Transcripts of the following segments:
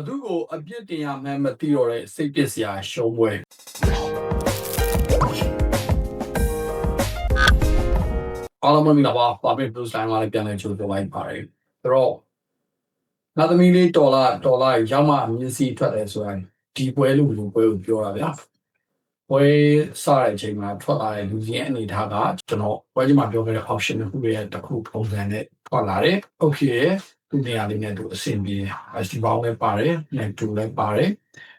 ဘသူကိုအပြစ်တင်ရမှန်းမသိတော့တဲ့စိတ်ပစ်စရာရှုံးပွဲအားလုံးမင်္ဂလာပါပါပစ်ဘလူးစတိုင်းမှာလည်းပြန်လည်ကြိုဆိုလိုက်ပါတယ်ဆိုတော့နာသမီးလေးတော်လာတော်လာရောက်မှမျက်စိထွက်တယ်ဆိုရင်ဒီပွဲလို့လူပွဲကိုပြောတာဗျာပွဲစတဲ့အချိန်မှာထွက်လာတဲ့လူကြီးရဲ့အနေထားကကျွန်တော်ပွဲကြီးမှာပြောခဲ့တဲ့ option တစ်ခုတွေရဲ့တစ်ခုပုံစံနဲ့ထွက်လာတယ် okay သူ့နေရာလေးနဲ့သူအဆင်ပြေတယ်အစီပေါင်းလည်းပါတယ်နဲ့တူလည်းပါတယ်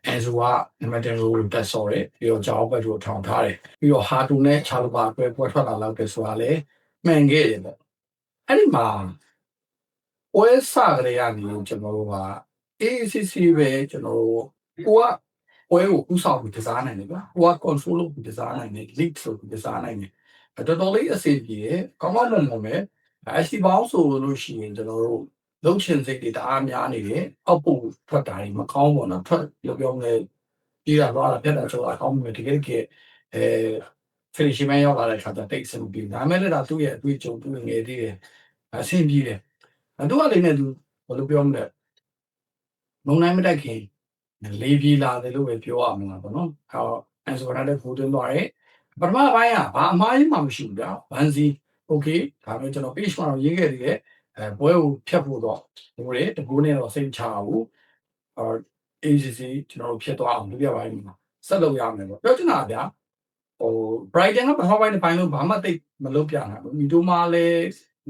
အဲဆိုကနံပါတ်10ကိုတက်ဆော်တယ်ပြီးတော့ကြောင်းဘက်ကိုထောင်ထားတယ်ပြီးတော့ဟာတူနဲ့ချာလူပါပွဲပွဲထွက်လာတော့တယ်ဆိုတာလည်းမှန်ခဲ့တယ်ပေါ့အဲ့ဒီမှာပွဲစကလေးကနေကျွန်တော်တို့က ACC ပဲကျွန်တော်တို့ကိုကပွဲကိုဥဆောင်ပြီးကစားနိုင်တယ်ဗျာကိုက control လုပ်ပြီးကစားနိုင်တယ် lead ဆိုပြီးကစားနိုင်တယ်အဲ့တော်တော်လေးအဆင်ပြေတယ်ကောင်းကောင်းမွန်မွန်ပဲအစီပေါင်းဆိုလို့ရှိရင်ကျွန်တော်တို့ လုံးချင်စိတ်တွေတအားများနေတယ်အောက်ပို့ထွက်တာတွေမကောင်းဘူးနော်ထွက်ပြောပြောမလဲပြေးတာတော့ပြတ်တာဆိုတာကောင်းမှတကယ်တကယ်အဲ finish မရောက်လာတဲ့ခါကျတိတ်စင်ပြီးဒါမဲ့လည်းဒါသူ့ရဲ့အတွေ့အကြုံသူ့ငယ်သေးတယ်အဆင်ပြေတယ်သူကလည်းနဲ့သူဘယ်လိုပြောမလဲမုံနိုင်မတက်ခင်လေးပြေးလာတယ်လို့ပဲပြောရမှာပေါ့နော်အဲအန်ဆိုရာတဲ့ဖိုးတင်သွားတယ်ပထမပိုင်းကဘာအမှားကြီးမှမရှိဘူးဗျာဘန်စီโอเคဒါပေမဲ့ကျွန်တော် page မှာတော့ရေးခဲ့သေးတယ် အဲပွဲကိုဖြတ်ဖို့တော့ဟိုလေတကူနဲ့တော့စိတ်ချဘူးအော် ACC ကျွန်တော်တို့ဖြတ်သွားအောင်လုပ်ရပိုင်းမှာဆက်လုပ်ရမယ်ပေါ့ပြောချင်တာဗျာဟို Brighton ကပထမပိုင်းတစ်ပိုင်းလုံးဘာမှတိတ်မလုပ်ပြနိုင်ဘူးမီတိုမာလည်း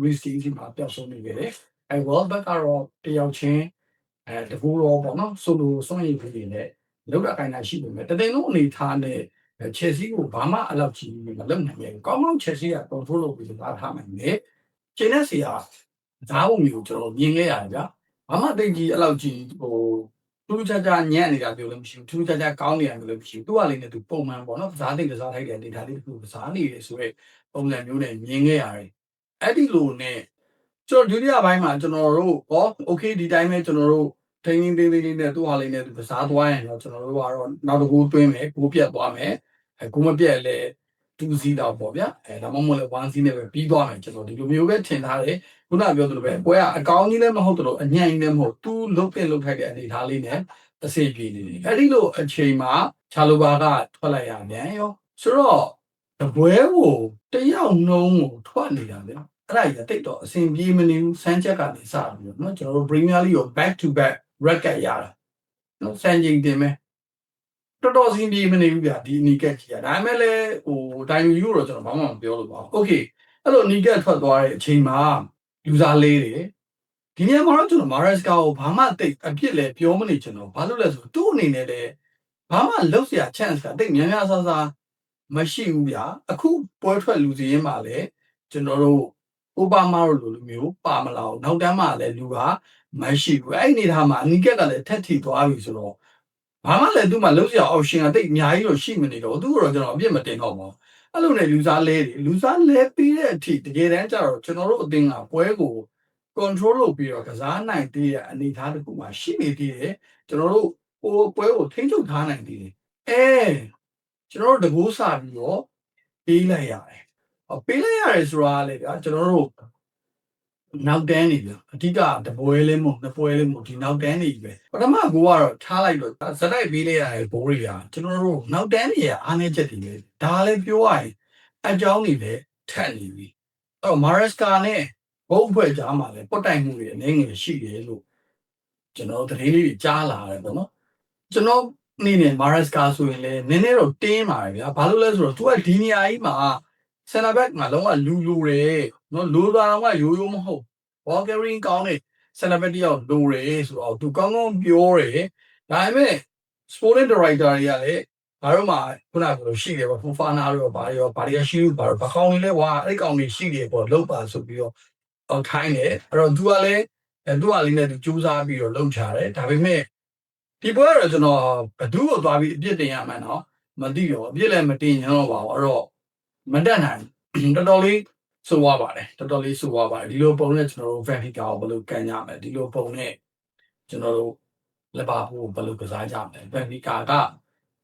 receive မှာပျောက်ဆုံးနေခဲ့တယ်အဲ World Cup ကတော့တယောက်ချင်းအဲတကူရောပေါ့နော်ဆိုလိုစွန့်ရည်ပြီးနေလောက်တာကိုင်းတာရှိပေမဲ့တတိယလုံးအနေထားနဲ့ချယ်ဆီကိုဘာမှအလောက်ကြီးမလုပ်နိုင်ဘူး။ကောင်းကောင်းချယ်ဆီက control လုပ်ပြီးသားထားနိုင်တယ်။ကျင်းတဲ့ဆီက ဓာတ်ပုံမျိုးကျွန်တော်မြင်ခဲ့ရတယ်ဗျာ။ဘာမှတိတ်ကြီးအလောက်ကြီးဟိုထူးခြားခြားညံ့နေတာမျိုးလည်းမရှိဘူး။ထူးခြားခြားကောင်းနေတာမျိုးလည်းမရှိဘူး။သူ့ဟာလေးနဲ့သူပုံမှန်ပေါ့နော်။ကစားသိကစားထိုက်တဲ့အနေထားလေးတစ်ခုကစားနေတယ်ဆိုတော့ပုံစံမျိုးနဲ့မြင်ခဲ့ရတယ်။အဲ့ဒီလိုနဲ့ကျွန်တော်ဒုတိယပိုင်းမှာကျွန်တော်တို့ဟော okay ဒီတိုင်းပဲကျွန်တော်တို့ထိန်းသိမ်းသိမ်းလေးနဲ့သူ့ဟာလေးနဲ့သူကစားသွားရင်တော့ကျွန်တော်တို့ကတော့နောက်တစ်ခုတွင်းမယ်ကိုပြတ်သွားမယ်အဲကိုမပြတ်လဲ 2စီးတော့ပေါ့ဗျာအဲဒါမှမဟုတ်လဲ1စီးနဲ့ပဲပြီးသွားမယ်ကျွန်တော်ဒီလိုမျိုးပဲထင်ထားတယ်ခုနပြောသလိုပဲပွဲကအကောင်းကြီးလည်းမဟုတ်တော့အညံ့ကြီးလည်းမဟုတ်သူလုတ်တဲ့လုတ်ထိုက်တဲ့အနေထားလေးနဲ့အစီပြေနေတယ်အဲ့ဒီလိုအချိန်မှာချာလိုဘာကထွက်လိုက်ရမြန်ရောဆိုတော့တပွဲကိုတယောက်နှုံးကိုထွက်နေတာဗျာအဲ့ဒါကြီးတိတ်တော့အဆင်ပြေမနေဘူးစမ်းချက်ကနေစပြီးတော့เนาะကျွန်တော်တို့ Premier League ကို back to back record ရတာเนาะစမ်းချိန်တင်မယ် တော်တော်စင်ပြေမနေဘူးဗျာဒီအနီကက်ကြီးอ่ะဒါပေမဲ့လည်းဟိုတိုင်ယူတော့ကျွန်တော်ဘာမှမပြောလို့ပါဘူးโอเคအဲ့လိုအနီကက်ထွက်သွားတဲ့အချိန်မှာယူဇာလေးတွေဒီနေရာမှာတော့ကျွန်တော်မာရက်စကာကိုဘာမှတိတ်အပြစ်လည်းပြောမနေကျွန်တော်ဘာလို့လဲဆိုသူ့အနေနဲ့လည်းဘာမှလောက်เสีย chance ကတိတ်များများဆဆမရှိဘူးဗျာအခုပွဲထွက်လူစီရင်းမှာလည်းကျွန်တော်တို့အိုဘာမာတို့လိုလိုမျိုးပါမလာဘူးနောက်တန်းမှာလည်းလူကမရှိဘူးအဲ့ဒီနေထားမှာအနီကက်ကလည်းထက်ထီသွားပြီဆိုတော့ ဘာမှလည်းသူ့မှာလုံးစရာ option ကတိတ်အများကြီးတော့ရှိမနေတော့သူ့ကတော့ကျွန်တော်အပြစ်မတင်တော့ပါဘူးအဲ့လိုနဲ့လူစားလဲတွေလူစားလဲပြီးတဲ့အထိတကယ်တမ်းကျတော့ကျွန်တော်တို့အသင်းကပွဲကို control လုပ်ပြီးတော့ကစားနိုင်သေးတဲ့အနေအထားတစ်ခုမှရှိနေသေးတယ်ကျွန်တော်တို့ဟိုပွဲကိုထိန်းချုပ်ထားနိုင်သေးတယ်အဲကျွန်တော်တို့တကူးစာပြီးတော့ပေးလိုက်ရတယ်ဟောပေးလိုက်ရတယ်ဆိုတာလေဗျာကျွန်တော်တို့ နောက်တန်းနေပြီအဓိကတပွဲလေးမဟုတ်နှစ်ပွဲလေးမဟုတ်ဒီနောက်တန်းနေပြီပဲပထမကိုကတော့ထားလိုက်တော့ဇက်တိုက်ပေးလိုက်ရတယ်ဘိုးတွေကကျွန်တော်တို့နောက်တန်းနေရအားနေချက်တွေပဲဒါလည်းပြောရရင်အကြောင်းတွေလည်းထက်နေပြီအဲ့တော့မာရက်စကာနဲ့ဘုတ်ဖွဲ့ကြားမှာလည်းပုတ်တိုင်မှုတွေအနေငယ်ရှိတယ်လို့ကျွန်တော်သတင်းလေးတွေကြားလာတယ်ပေါ့နော်ကျွန်တော်နေနဲ့မာရက်စကာဆိုရင်လည်းနည်းနည်းတော့တင်းပါတယ်ဗျာဘာလို့လဲဆိုတော့ तू ကဒီနေရာကြီးမှာ ဆန်တာဘက်ကလုံးဝလူလိုတယ်နော်လိုတာကရိုးရိုးမဟုတ်ဘောဂရင်းကောင်းတဲ့ဆန်တာဘက်တယောက်လိုတယ်ဆိုတော့သူကောင်းကောင်းပြောတယ်ဒါပေမဲ့ sporting director တွေကလည်းငါတို့မှာခုနကဆိုလို့ရှိတယ်ပေါ့ဖူဖာနာတို့ဘာတွေရောဘာတွေကရှိလို့ဘာတော့ဘကောင်းလေးလဲဝါအဲ့ကောင်တွေရှိတယ်ပေါ့လောက်ပါဆိုပြီးတော့အော်ခိုင်းတယ်အဲ့တော့သူကလည်းသူကလေးနဲ့သူစူးစမ်းပြီးတော့လုံချတယ်ဒါပေမဲ့ဒီပွဲကတော့ကျွန်တော်ဘသူ့ကိုသွားပြီးအပြစ်တင်ရမှန်းတော့မသိတော့အပြစ်လည်းမတင်ရတော့ပါဘူးအဲ့တော့ မတက်နိုင်တော်တော်လေးဆိုသွားပါတယ်တော်တော်လေးဆိုသွားပါတယ်ဒီလိုပုံနဲ့ကျွန်တော်တို့ Benfica ကိုဘယ်လိုကန်ကြမလဲဒီလိုပုံနဲ့ကျွန်တော်တို့လက်ပါဖို့ဘယ်လိုကစားကြမလဲ Benfica က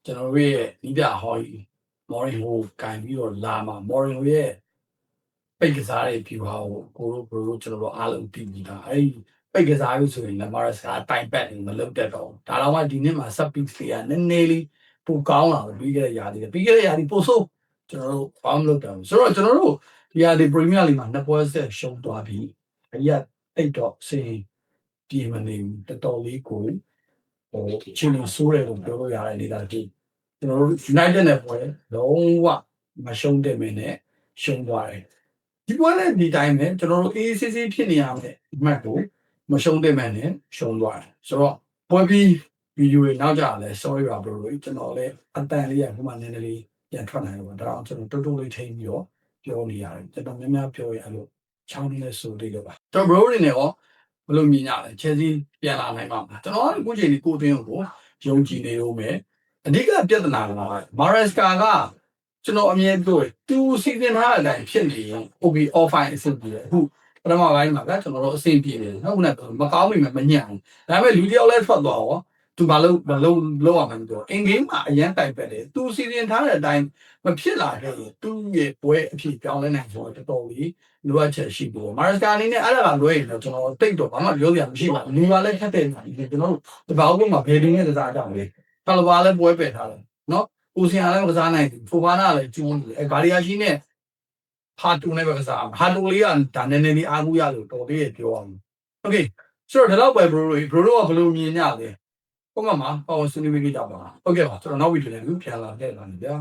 ကျွန်တော်တို့ရဲ့နီးပြဟော်ကြီးမော်ရင်ဟိုကန်ပြီးတော့လာမှာမော်ရင်ဟိုရဲ့ပိတ်ကစားတဲ့ဖြူဟာကိုကိုတို့ကိုတို့ကျွန်တော်တို့အားလုံးတည်ပြီးသားအဲ့ဒီပိတ်ကစားလို့ဆိုရင်လည်းမာရစကာတိုင်ပတ်နေမလုပ်တတ်တော့ဘူးဒါတော့မှဒီနှစ်မှာ sub piece တွေကနည်းနည်းလေးပိုကောင်းလာတယ်ပြီးခဲ့တဲ့ရာသီကပြီးခဲ့တဲ့ရာသီပိုဆိုး ကျွန်တော်တို့ဘာမှမလုပ်တော့ဘူးဆိုတော့ကျွန်တော်တို့ဒီရာသီ Premier League မှာနှစ်ပွဲဆက်ရှုံးသွားပြီးအရက်အိတ်တော့စင်ပြေမနေဘူးတော်တော်လေးကိုဟိုချင်းလို့ဆိုးတယ်လို့ပြောလို့ရတဲ့အနေအထားကြီးကျွန်တော်တို့ United နဲ့ပွဲလုံးဝမရှုံးတဲ့မင်းနဲ့ရှုံးသွားတယ်ဒီပွဲနဲ့ဒီတိုင်းပဲကျွန်တော်တို့ ACC ဖြစ်နေရမယ်အမှတ်ကိုမရှုံးတဲ့မှန်နဲ့ရှုံးသွားတယ်ဆိုတော့ပွဲပြီးဗီဒီယိုတွေနောက်ကြလဲ sorry ပါ bro လို့ကျွန်တော်လည်းအတန်လေးရခုမှနည်းနည်းလေး ပြန်ထွက်နိုင်တော့ဒါအောင်ကျွန်တော်တိုးတိုးလေးထိန်းပြီးတော့ပြောနေရတယ်ကျွန်တော်များများပြောရလို့ချောင်းနေဆိုလေးတော့ပါကျွန်တော် bro တွေနဲ့ရောဘယ်လိုမြင်ကြလဲ Chelsea ပြန်လာနိုင်ပါမလားကျွန်တော်ကအခုချိန်ဒီကိုသွင်းကိုယုံကြည်နေလို့မယ်အဓိကပြဿနာက Maresca ကကျွန်တော်အမြင်ပြောတယ်သူစီစဉ်ထားတဲ့အတိုင်းဖြစ်နေရင် okay offline အဆင့်ပြေတယ်အခုပထမပိုင်းမှာကကျွန်တော်တို့အဆင်ပြေတယ်ဟုတ်ကဲ့မကောင်းမိမယ်မညံ့ဘူးဒါပေမဲ့လူတယောက်လဲထွက်သွားရော သူဘာလို့မလုံးလုံးအောင်မပြောအင်ဂိမ်းမှာအရန်တိုင်ပက်တယ်သူစီစဉ်ထားတဲ့အတိုင်းမဖြစ်လာခဲ့ရင်သူ့ရဲ့ပွဲအဖြစ်ပြောင်းလဲနိုင်ဆိုတော့တော်တော်ကြီးလိုအပ်ချက်ရှိပေါ်မာရစကာအနေနဲ့အဲ့ဒါကလွဲရင်တော့ကျွန်တော်တိတ်တော့ဘာမှပြောစရာမရှိပါဘူးလူကလည်းခက်တဲ့နေကျွန်တော်တို့တပောက်ဘုံမှာဘယ်တင်းနဲ့စားကြမလဲဖလဘာလည်းပွဲပယ်ထားတယ်နော်ဦးစင်အားလည်းကစားနိုင်တယ်ဖိုဘာနာလည်းကျူးနေတယ်အဲဂါရီယာရှိနဲ့ ဟာတူနဲ့ပဲကစားဟာတူလေးကဒါနည်းနည်းလေးအားကိုးရလို့တော်သေးရပြောအောင်โอเคဆိုတော့ဒီလောက်ပဲ bro တို့ bro တို့ကဘယ်လိုမြင်ကြလဲ ပုံမှန်မှာပေါ့ဆွေးနွေးပေးကြပါဟုတ်ကဲ့ပါကျွန်တော်နောက်ဗီဒီယိုလေးကိုပြန်လာခဲ့ပါမယ်ဗျာ